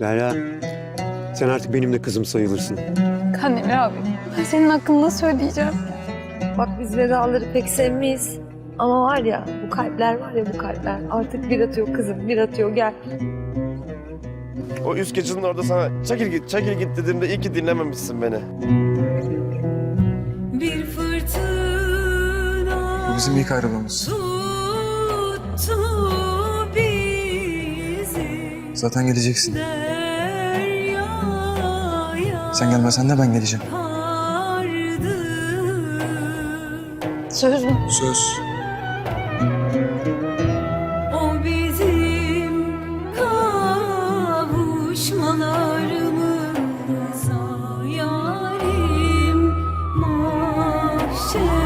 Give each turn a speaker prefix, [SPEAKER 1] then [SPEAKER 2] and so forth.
[SPEAKER 1] Derya, sen artık benim de kızım sayılırsın.
[SPEAKER 2] Kandemir abi. Ben senin hakkında nasıl ödeyeceğim?
[SPEAKER 3] Bak biz vedaları pek sevmeyiz. Ama var ya bu kalpler var ya bu kalpler artık bir atıyor kızım bir atıyor gel.
[SPEAKER 4] O üst geçidin orada sana çekil git, çekil git dediğimde iyi ki dinlememişsin beni.
[SPEAKER 5] Bir fırtına
[SPEAKER 6] Bu bizim ilk ayrılığımız. Zaten geleceksin. Sen gelmesen de ben geleceğim.
[SPEAKER 2] Söz mü?
[SPEAKER 6] Söz. O mahşer.